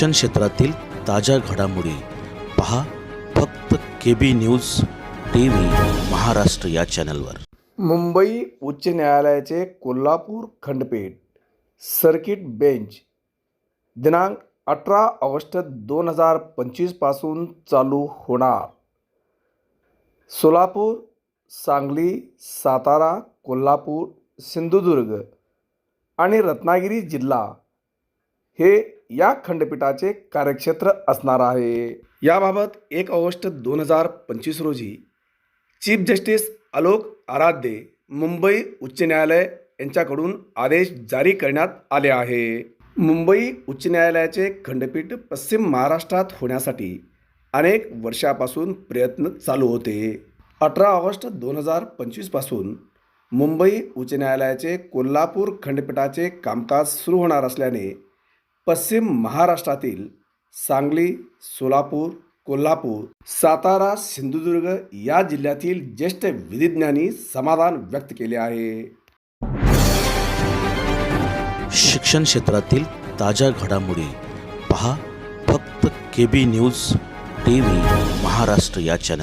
शिक्षण क्षेत्रातील ताज्या घडामोडी पहा फक्त K B news T V Maharashtra या चॅनलवर. मुंबई उच्च न्यायालयाचे कोल्हापूर खंडपीठ सर्किट बेंच दिनांक अठरा ऑगस्ट दोन हजार पंचवीसपासून चालू होणार. सोलापूर सांगली सातारा कोल्हापूर सिंधुदुर्ग आणि रत्नागिरी जिल्हा हे या खंडपीठाचे कार्यक्षेत्र असणार आहे. याबाबत एक ऑगस्ट दोन हजार पंचवीस रोजी चीफ जस्टिस आलोक आराध्य मुंबई उच्च न्यायालय यांच्याकडून आदेश जारी करण्यात आले आहे. मुंबई उच्च न्यायालयाचे खंडपीठ पश्चिम महाराष्ट्रात होण्यासाठी अनेक वर्षापासून प्रयत्न चालू होते. अठरा ऑगस्ट दोन हजार पंचवीसपासून मुंबई उच्च न्यायालयाचे कोल्हापूर खंडपीठाचे कामकाज सुरू होणार असल्याने पश्चिम महाराष्ट्रातील सांगली सोलापूर कोल्हापूर सातारा सिंधुदुर्ग या जिल्ह्यातील ज्येष्ठ विधिज्ञांनी समाधान व्यक्त केले आहे. शिक्षण क्षेत्रातील ताज्या घडामोडी पहा फक्त K B news T V Maharashtra या चॅनल